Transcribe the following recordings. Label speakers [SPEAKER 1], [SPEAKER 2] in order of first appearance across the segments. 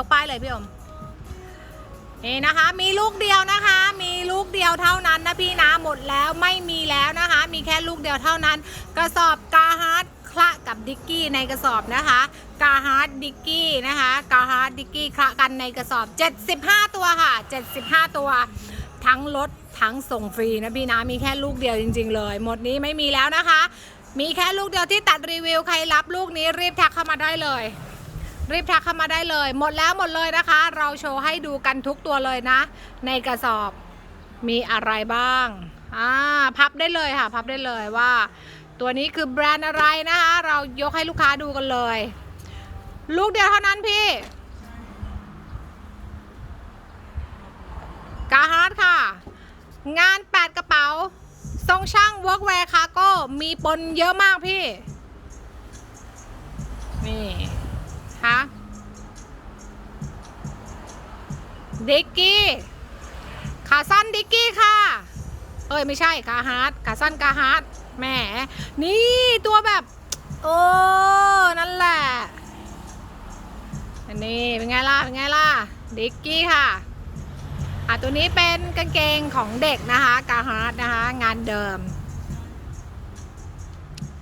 [SPEAKER 1] ยกป้ายเลยพี่อมนี่นะคะ มีลูกเดียวนะคะ มีลูกเดียวเท่านั้นนะพี่นะหมดแล้วไม่มีแล้วนะคะ มีแค่ลูกเดียวเท่านั้น กระสอบกาฮาร์ดคละกับดิกกี้ในกระสอบนะคะกาฮาร์ดดิกกี้นะคะกาฮาร์ดดิกกี้คละกันในกระสอบ 75 ตัวค่ะ 75 ตัว ทั้งรถทั้งส่งฟรีนะพี่นะมีแค่ลูกเดียวจริง ๆ เลย หมดนี้ไม่มีแล้วนะคะ มีแค่ลูกเดียวที่ตัดรีวิวใครรับลูกนี้รีบทักเข้ามาได้เลย รีบทักเข้ามาได้เลย หมดแล้วหมดเลยนะคะ เราโชว์ให้ดูกันทุกตัวเลยนะ ในกระสอบมีอะไรบ้างอ่าพับได้เลยค่ะ พับได้เลยว่า ตัวนี้คือแบรนด์อะไรนะคะ เรายกให้ลูกค้าดูกันเลย ลูกเดียวเท่านั้นพี่กาฮาร์ดค่ะ งาน 8 กระเป๋า ทรงช่าง workwear cargo มีปนเยอะมากพี่ นี่ คะดิกกี้ขาสั้นดิกกี้ค่ะ เอ้ยไม่ใช่กาฮาร์ดขาสั้นกาฮาร์ดแหม นี่ตัวแบบ โอ้นั่นแหละอันนี้เป็นไงล่ะ เป็นไงล่ะ ดิกกี้ค่ะ อะ ตัวนี้เป็นกางเกงของเด็กนะคะ กาฮาร์ดนะคะ งานเดิม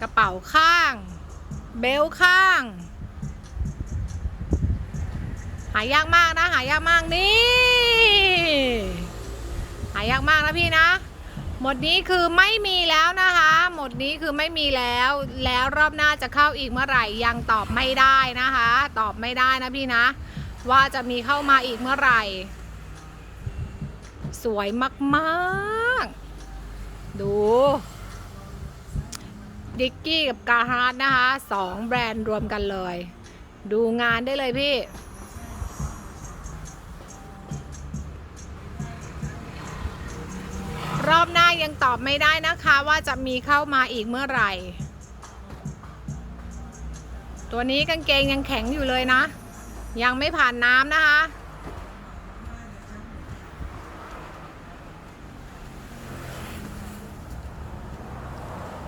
[SPEAKER 1] กระเป๋าข้าง เบลข้าง หายากมากนะหายากมากนี่ หายากมากนะพี่นะ หมดนี้คือไม่มีแล้วนะคะ หมดนี้คือไม่มีแล้ว แล้วรอบหน้าจะเข้าอีกเมื่อไหร่ยังตอบไม่ได้นะคะ ตอบไม่ได้นะพี่นะ ว่าจะมีเข้ามาอีกเมื่อไหร่ สวยมากๆ ดูดิกกี้กับกาฮาร์ดนะคะสองแบรนด์รวมกันเลย ดูงานได้เลยพี่ อบหน้ายังตอบไม่ได้นะคะว่าจะมีเข้ามาอีกเมื่อไหร่ ตัวนี้กางเกงยังแข็งอยู่เลยนะ ยังไม่ผ่านน้ำนะคะ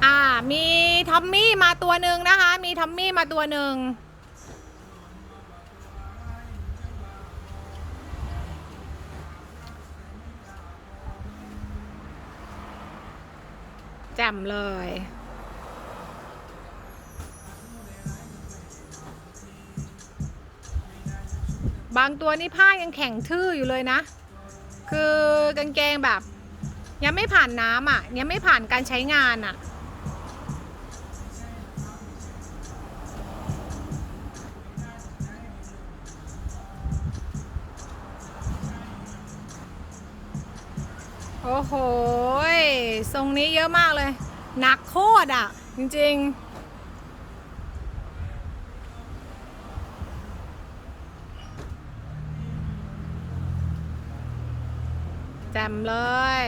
[SPEAKER 1] อ่ามีทอมมี่มาตัวหนึ่งนะคะ มีทอมมี่มาตัวหนึ่ง จ่มเลย บางตัวนี่ผ้ายังแข็งทื่ออยู่เลยนะ คือกางเกงแบบ ยังไม่ผ่านน้ำอะ ยังไม่ผ่านการใช้งานอะ โอ้โหทรงนี้เยอะมากเลย หนักโคตรอะ จริงๆแจ่มเลย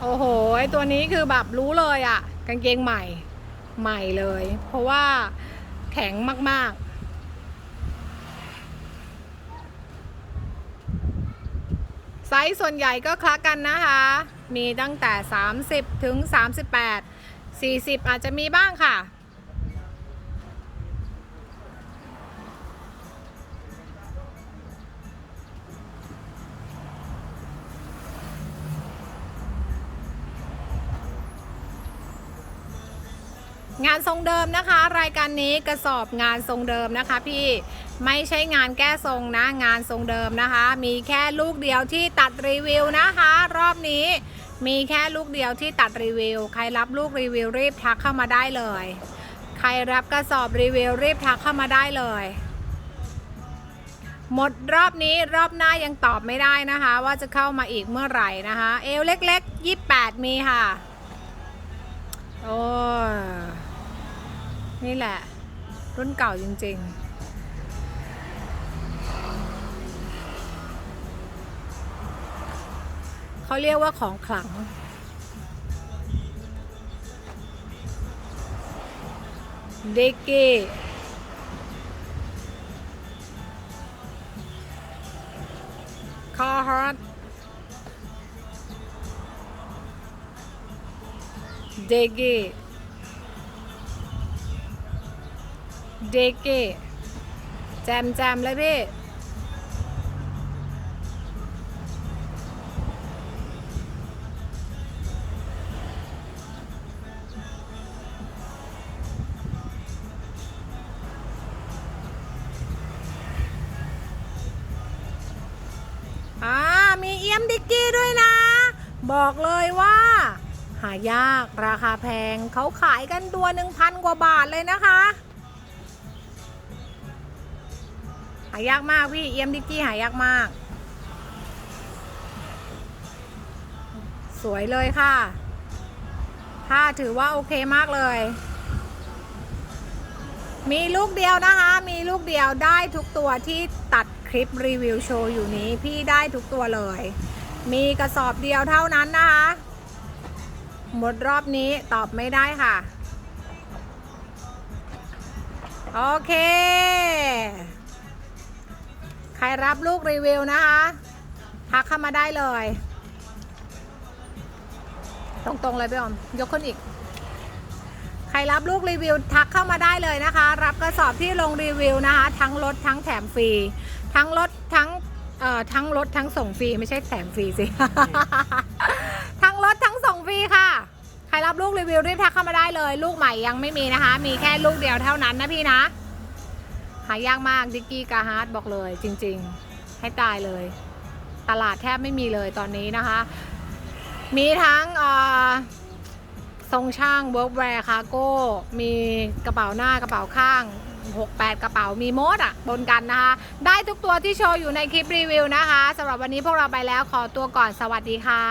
[SPEAKER 1] โอ้โห ตัวนี้คือแบบรู้เลยอะกางเกงใหม่ใหม่เลย เพราะว่าแข็งมาก ๆ ไซส์ส่วนใหญ่ก็คละกันนะคะ มีตั้งแต่ 30 ถึง 38 40 อาจจะมีบ้างค่ะ งานทรงเดิมนะคะ รายการนี้กระสอบงานทรงเดิมนะคะ พี่ไม่ใช่งานแก้ทรงนะ งานทรงเดิมนะคะ มีแค่ลูกเดียวที่ตัดรีวิวนะคะ รอบนี้มีแค่ลูกเดียวที่ตัดรีวิว ใครรับลูกรีวิวรีบทักเข้ามาได้เลย ใครรับกระสอบรีวิวรีบทักเข้ามาได้เลยหมดรอบนี้รอบหน้ายังตอบไม่ได้นะคะ ว่าจะเข้ามาอีกเมื่อไหร่นะคะ เอวเล็กๆ 28 มีค่ะ โอ้ นี่แหละ รุ่นเก่าจริง ๆเขาเรียกว่าของขลัง เดิกกี้คอฮาร์ดดิกกี้ เดเกแจมแจมเลยพี่อ่ามีเอี่ยมดิกกี้ด้วยนะ บอกเลยว่า หายากราคาแพงเขาขายกันตัวหนึ่งพันกว่าบาทเลยนะคะ หายากมากพี่เอี่ยมดิกกี้หายากมาก สวยเลยค่ะผ้าถือว่าโอเคมากเลย มีลูกเดียวนะคะ มีลูกเดียวได้ทุกตัวที่ตัดคลิปรีวิวโชว์อยู่นี้พี่ได้ทุกตัวเลย มีกระสอบเดียวเท่านั้นนะคะ หมดรอบนี้ตอบไม่ได้ค่ะ โอเค ครรับลูกรีวิวนะคะทักเข้ามาได้เลย ตรงๆเลยพี่ออมยกขึ้นอีก ใครรับลูกรีวิวทักเข้ามาได้เลยนะคะ รับกระสอบที่ลงรีวิวนะคะ ทั้งลดทั้งแถมฟรี ทั้งลดทั้งเอ่อทั้งลดทั้งส่งฟรีไม่ใช่แถมฟรีสิ ทั้งลดทั้งส่งฟรีค่ะ ใครรับลูกรีวิวรีบทักเข้ามาได้เลย ลูกใหม่ยังไม่มีนะคะ มีแค่ลูกเดียวเท่านั้นนะพี่นะ หายากมากดิกกี้กาฮาร์ดบอกเลย จริง ๆ ให้ตายเลย ตลาดแทบไม่มีเลยตอนนี้นะคะ มีทั้งทรงช่างเวิร์กแวร์คาโก้มีกระเป๋าหน้ากระเป๋าข้าง 6-8 กระเป๋ามีโมดอะบนกันนะคะ ได้ทุกตัวที่โชว์อยู่ในคลิปรีวิวนะคะสำหรับวันนี้พวกเราไปแล้วขอตัวก่อนสวัสดีค่ะ